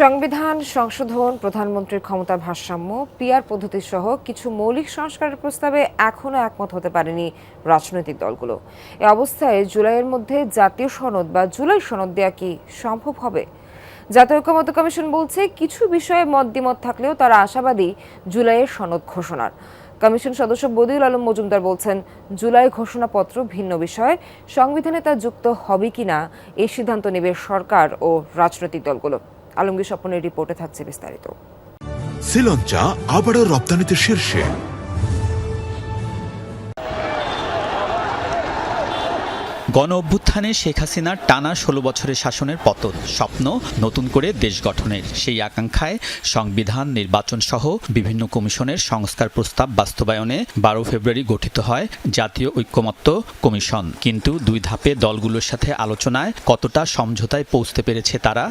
সংবিধান, সংশোধন, প্রধানমন্ত্রীর ক্ষমতার ভারসাম্য, পিআর পদ্ধতি সহ কিছু মৌলিক সংস্কারের প্রস্তাবে এখনও একমত হতে পারেনি রাজনৈতিক দলগুলো। এ অবস্থায় জুলাইয়ের মধ্যে জাতীয় সনদ বা জুলাই সনদ দেওয়া কি সম্ভব হবে? জাতীয় ঐক্যমত্য কমিশন বলছে কিছু বিষয়ে মত দ্বিমত থাকলেও তারা আশাবাদী জুলাইয়ের সনদ ঘোষণার। কমিশন সদস্য বদিউল আলম মজুমদার বলছেন, জুলাই ঘোষণাপত্র ভিন্ন বিষয়, সংবিধানে তা যুক্ত হবে কিনা এই সিদ্ধান্ত নেবে সরকার ও রাজনৈতিক দলগুলো। আলমগীর স্বপনের রিপোর্টে থাকছে বিস্তারিত। শ্রীলঙ্কা আবারও রপ্তানিতে শীর্ষে। গণ অভ্যুত্থানে শেখ হাসিনার টানা ষোলো বছরের শাসনের পতন। স্বপ্ন নতুন করে দেশ গঠনের। সেই আকাঙ্ক্ষায় সংবিধান নির্বাচন সহ বিভিন্ন কমিশনের সংস্কার প্রস্তাব বাস্তবায়নে বারো ফেব্রুয়ারি গঠিত হয় জাতীয় ঐক্যমত্য কমিশন। কিন্তু দুই ধাপে দলগুলোর সাথে আলোচনায় কতটা সমঝোতায় পৌঁছতে পেরেছে তারা?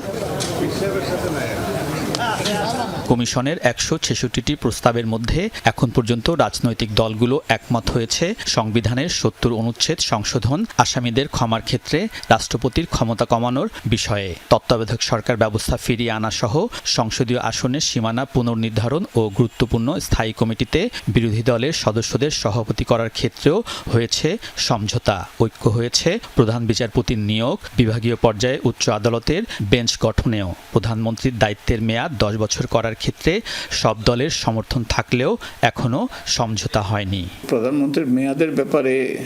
কমিশনের একশো ছেষট্টিটি প্রস্তাবের মধ্যে এখন পর্যন্ত রাজনৈতিক দলগুলো একমত হয়েছে। সংবিধানের সত্তর অনুচ্ছেদ সংশোধন আসামিদের ক্ষমার ক্ষেত্রে রাষ্ট্রপতির ক্ষমতা কমানোর বিষয়ে। তত্ত্বাবধায়ক সরকার ব্যবস্থা ফিরিয়ে আনা সহ সংসদীয় আসনের সীমানা পুনর্নির্ধারণ ও গুরুত্বপূর্ণ স্থায়ী কমিটিতে বিরোধী দলের সদস্যদের সভাপতি করার ক্ষেত্রেও হয়েছে সমঝোতা। ঐক্য হয়েছে প্রধান বিচারপতির নিয়োগ, বিভাগীয় পর্যায়ে উচ্চ আদালতের বেঞ্চ গঠনেও। প্রধানমন্ত্রীর দায়িত্বের মেয়াদ দশ বছর করার ক্ষেত্রে সব দলের সমর্থন থাকলেও এখনও সমঝোতা হয়নি। প্রধানমন্ত্রীর মেয়াদের ব্যাপারে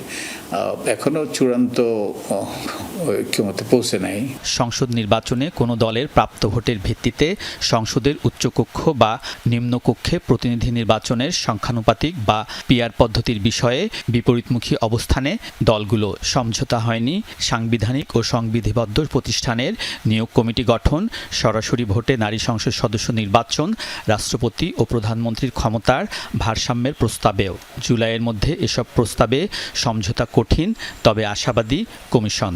আহ, এখনও চূড়ান্ত ঐক্যমতে পৌঁছে নাই। সংসদ নির্বাচনে কোনো দলের প্রাপ্ত ভোটের ভিত্তিতে সংসদের উচ্চকক্ষ বা নিম্নকক্ষে প্রতিনিধি নির্বাচনের সংখ্যানুপাতিক বা পিআর পদ্ধতির বিষয়ে বিপরীতমুখী অবস্থানে দলগুলো সমঝোতা হয়নি। সাংবিধানিক ও সংবিধিবদ্ধ প্রতিষ্ঠানের নিয়োগ কমিটি গঠন সরাসরি ভোটে নারী সংসদ সদস্য নির্বাচন রাষ্ট্রপতি ও প্রধানমন্ত্রীর ক্ষমতার ভারসাম্যের প্রস্তাবেও। জুলাইয়ের মধ্যে এসব প্রস্তাবে সমঝোতা কঠিন তবে আশাবাদী কমিশন।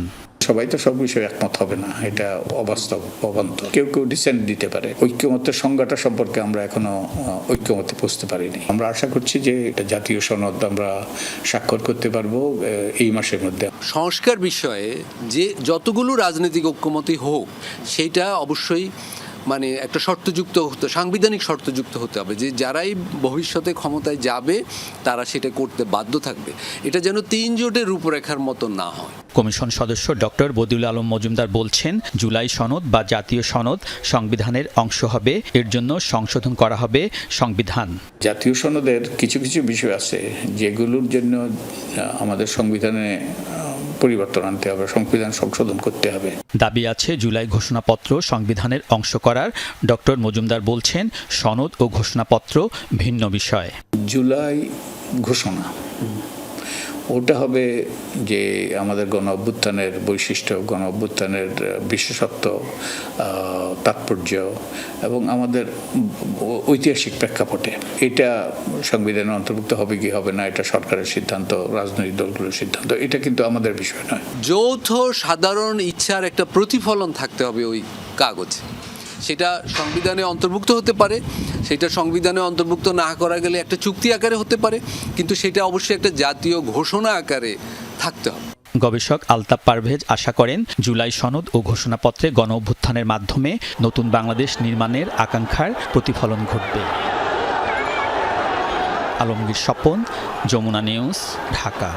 সবাই তো সব বিষয়ে একমত হবে না এটা অবাস্তব অবান্তর কেউ কেউ ডিসেন্ট দিতে পারে। ঐক্যমতের সংজ্ঞাটা সম্পর্কে আমরা এখনও ঐক্যমতে পৌঁছতে পারিনি। আমরা আশা করছি যে এটা জাতীয় সনদ আমরা স্বাক্ষর করতে পারব এই মাসের মধ্যে। সংস্কার বিষয়ে যে যতগুলো রাজনৈতিক ঐক্যমতই হোক সেইটা অবশ্যই মানে একটা শর্তযুক্ত হতে সাংবিধানিক শর্তযুক্ত হতে হবে যে যারাই ভবিষ্যতে ক্ষমতায় যাবে তারা সেটা করতে বাধ্য থাকবে। এটা যেন তিন জোটের রূপরেখার মতো না হয়। কমিশন সদস্য ডক্টর বদিউল আলম মজুমদার বলছেন জুলাই সনদ বা জাতীয় সনদ সংবিধানের অংশ হবে এর জন্য সংশোধন করা হবে সংবিধান। জাতীয় সনদের কিছু কিছু বিষয় আছে যেগুলোর জন্য আমাদের সংবিধানে পরিবর্তন আনতে হবে সংবিধান সংশোধন করতে হবে। দাবি আছে জুলাই ঘোষণাপত্র সংবিধানের অংশ করার। ডক্টর মজুমদার বলছেন সনদ ও ঘোষণাপত্র ভিন্ন বিষয়। জুলাই ঘোষণা। ওটা হবে যে আমাদের গণ অভ্যুত্থানের বৈশিষ্ট্য, গণ অভ্যুত্থানের বিশেষত্ব তাৎপর্য এবং আমাদের ঐতিহাসিক প্রেক্ষাপটে। এটা সংবিধানে অন্তর্ভুক্ত হবে কি হবে না, এটা সরকারের সিদ্ধান্ত, রাজনৈতিক দলগুলোর সিদ্ধান্ত, এটা কিন্তু আমাদের বিষয় নয়। যৌথ সাধারণ ইচ্ছার একটা প্রতিফলন থাকতে হবে ওই কাগজে। সেটা সংবিধানে অন্তর্ভুক্ত হতে পারে, সেটা সংবিধানে অন্তর্ভুক্ত না করা গেলে একটা চুক্তি আকারে হতে পারে, কিন্তু সেটা অবশ্যই একটা জাতীয় ঘোষণা আকারে থাকতে হবে। গবেষক আলতাপ পারভেজ আশা করেন, জুলাই সনদ ও ঘোষণাপত্রে গণ অভ্যুত্থানের মাধ্যমে নতুন বাংলাদেশ নির্মাণের আকাঙ্ক্ষার প্রতিফলন ঘটবে। আলমগীর স্বপন, যমুনা নিউজ, ঢাকা।